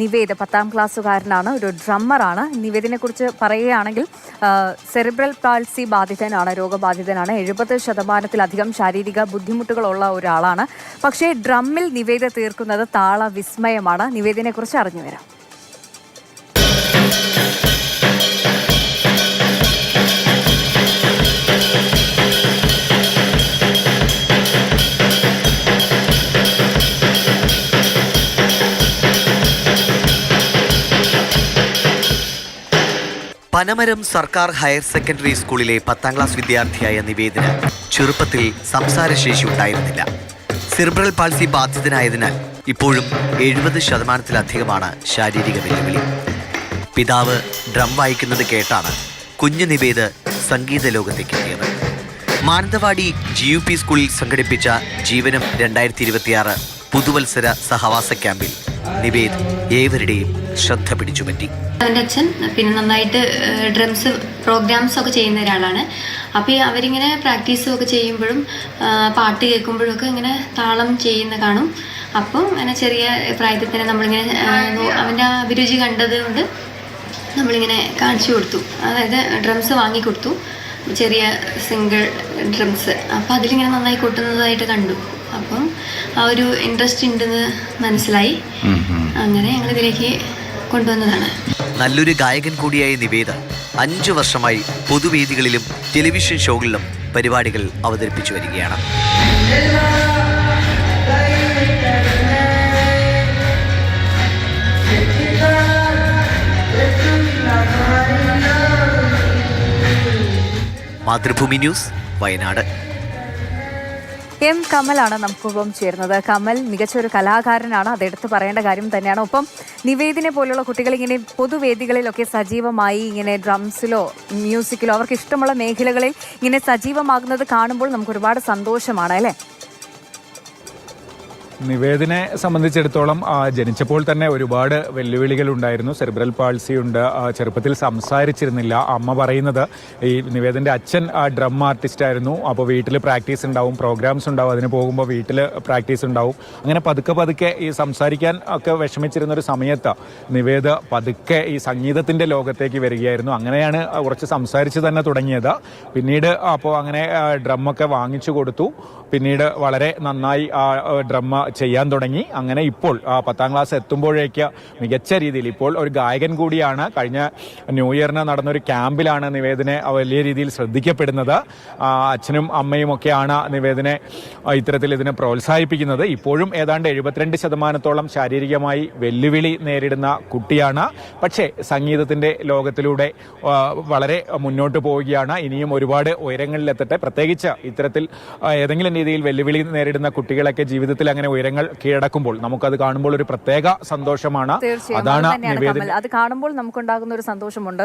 നിവേദ് പത്താം ക്ലാസ്സുകാരനാണ് ഒരു ഡ്രമ്മറാണ്. നിവേദിനെ കുറിച്ച് പറയുകയാണെങ്കിൽ സെറിബ്രൽ പാൾസി ബാധിതനാണ് രോഗബാധിതനാണ്. എഴുപത് ശതമാനത്തിലധികം ശാരീരിക ബുദ്ധിമുട്ടുകളുള്ള ഒരാളാണ്. പക്ഷേ ഡ്രമ്മിൽ നിവേദ തീർക്കുന്നത് താള വിസ്മയമാണ് നിവേദിനെ കുറിച്ച് അറിഞ്ഞു വരാം പനമരം സർക്കാർ ഹയർ സെക്കൻഡറി സ്കൂളിലെ പത്താം ക്ലാസ് വിദ്യാർത്ഥിയായ നിവേദന ചെറുപ്പത്തിൽ സംസാരശേഷി ഉണ്ടായിരുന്നില്ല. സിർബ്രൽ പാൾസി ബാധിതനായതിനാൽ ഇപ്പോഴും എഴുപത് ശതമാനത്തിലധികമാണ് ശാരീരിക വെല്ലുവിളി. പിതാവ് ഡ്രം വായിക്കുന്നത് കേട്ടാണ് കുഞ്ഞു നിവേദ് സംഗീത ലോകത്തേക്ക് എത്തിയത്. മാനന്തവാടി ജി യു പി സ്കൂളിൽ സംഘടിപ്പിച്ച ജീവനം രണ്ടായിരത്തി ഇരുപത്തിയാറ് പുതുവത്സര സഹവാസ ക്യാമ്പിൽ നിവേദ് ഏവരുടെയും ശ്രദ്ധ പിടിച്ചുപറ്റി. അവന്റെ അച്ഛൻ പിന്നെ നന്നായിട്ട് ഡ്രംസ് പ്രോഗ്രാംസ് ഒക്കെ ചെയ്യുന്ന ഒരാളാണ്. അപ്പോൾ അവരിങ്ങനെ പ്രാക്ടീസും ഒക്കെ ചെയ്യുമ്പോഴും പാട്ട് കേൾക്കുമ്പോഴും ഒക്കെ ഇങ്ങനെ താളം ചെയ്യുന്ന കാണും. അപ്പം അങ്ങനെ ചെറിയ പ്രായത്തിൽ തന്നെ നമ്മളിങ്ങനെ അവന്റെ അഭിരുചി കണ്ടത് കൊണ്ട് നമ്മളിങ്ങനെ കാണിച്ചു കൊടുത്തു. അതായത് ഡ്രംസ് വാങ്ങിക്കൊടുത്തു ചെറിയ സിംഗിൾ ഡ്രംസ് അപ്പോൾ അതിലിങ്ങനെ നന്നായി കൊട്ടുന്നതായിട്ട് കണ്ടു. അപ്പം ആ ഒരു ഇൻട്രസ്റ്റ് ഉണ്ടെന്ന് മനസ്സിലായി. അങ്ങനെ ഞങ്ങളിതിലേക്ക് കൊണ്ടുവന്നതാണ്. നല്ലൊരു ഗായകൻ കൂടിയായ നിവേദ അഞ്ചു വർഷമായി പൊതുവേദികളിലും ടെലിവിഷൻ ഷോകളിലും പരിപാടികൾ അവതരിപ്പിച്ചു വരികയാണ്. മാതൃഭൂമി ന്യൂസ് വയനാട്. എം കമലാണ് നമുക്കൊപ്പം ചേരുന്നത്. കമൽ മികച്ചൊരു കലാകാരനാണ്. അതെടുത്ത് പറയേണ്ട കാര്യം തന്നെയാണ്. ഒപ്പം നിവേദിനെ പോലുള്ള കുട്ടികൾ ഇങ്ങനെ പൊതുവേദികളിലൊക്കെ സജീവമായി ഇങ്ങനെ ഡ്രംസിലോ മ്യൂസിക്കിലോ അവർക്ക് ഇഷ്ടമുള്ള മേഖലകളിൽ ഇങ്ങനെ സജീവമാകുന്നത് കാണുമ്പോൾ നമുക്ക് ഒരുപാട് സന്തോഷമാണ് അല്ലേ? നിവേദിനെ സംബന്ധിച്ചിടത്തോളം ജനിച്ചപ്പോൾ തന്നെ ഒരുപാട് വെല്ലുവിളികൾ ഉണ്ടായിരുന്നു. സെറിബ്രൽ പാൾസി ഉണ്ട് ചെറുപ്പത്തിൽ സംസാരിച്ചിരുന്നില്ല. അമ്മ പറയുന്നത് ഈ നിവേദിന്റെ അച്ഛൻ ഡ്രം ആർട്ടിസ്റ്റ് ആയിരുന്നു. അപ്പോൾ വീട്ടിൽ പ്രാക്ടീസ് ഉണ്ടാവും പ്രോഗ്രാംസ് ഉണ്ടാവും. അതിന് പോകുമ്പോൾ വീട്ടിൽ പ്രാക്ടീസ് ഉണ്ടാവും. അങ്ങനെ പതുക്കെ പതുക്കെ ഈ സംസാരിക്കാൻ ഒക്കെ വിഷമിച്ചിരുന്ന ഒരു സമയത്ത് നിവേദ പതുക്കെ ഈ സംഗീതത്തിന്റെ ലോകത്തേക്ക് വരികയായിരുന്നു. അങ്ങനെയാണ് കുറച്ച് സംസാരിച്ച് തന്നെ തുടങ്ങിയത്. പിന്നീട് അപ്പോൾ അങ്ങനെ ഡ്രമ്മൊക്കെ വാങ്ങിച്ചു കൊടുത്തു. പിന്നീട് വളരെ നന്നായി ആ ഡ്രം ചെയ്യാൻ തുടങ്ങി. അങ്ങനെ ഇപ്പോൾ പത്താം ക്ലാസ് എത്തുമ്പോഴേക്ക് മികച്ച രീതിയിൽ ഇപ്പോൾ ഒരു ഗായകൻ കൂടിയാണ്. കഴിഞ്ഞ ന്യൂ ഇയറിന് നടന്നൊരു ക്യാമ്പിലാണ് നിവേദനെ വലിയ രീതിയിൽ ശ്രദ്ധിക്കപ്പെടുന്നത്. അച്ഛനും അമ്മയും ഒക്കെയാണ് നിവേദനെ ഇത്തരത്തിൽ ഇതിനെ പ്രോത്സാഹിപ്പിക്കുന്നത്. ഇപ്പോഴും ഏതാണ്ട് എഴുപത്തിരണ്ട് ശതമാനത്തോളം ശാരീരികമായി വെല്ലുവിളി നേരിടുന്ന കുട്ടിയാണ്. പക്ഷേ സംഗീതത്തിന്റെ ലോകത്തിലൂടെ വളരെ മുന്നോട്ട് പോവുകയാണ്. ഇനിയും ഒരുപാട് ഉയരങ്ങളിലെത്തട്ടെ. പ്രത്യേകിച്ച് ഇത്തരത്തിൽ ഏതെങ്കിലും രീതിയിൽ വെല്ലുവിളി നേരിടുന്ന കുട്ടികളൊക്കെ ജീവിതത്തിൽ അങ്ങനെ ഉയരങ്ങൾ കീഴടക്കുമ്പോൾ നമുക്കത് കാണുമ്പോൾ ഒരു പ്രത്യേക സന്തോഷമാണ്. അതാണ് അത് കാണുമ്പോൾ നമുക്കുണ്ടാകുന്ന ഒരു സന്തോഷമുണ്ട്.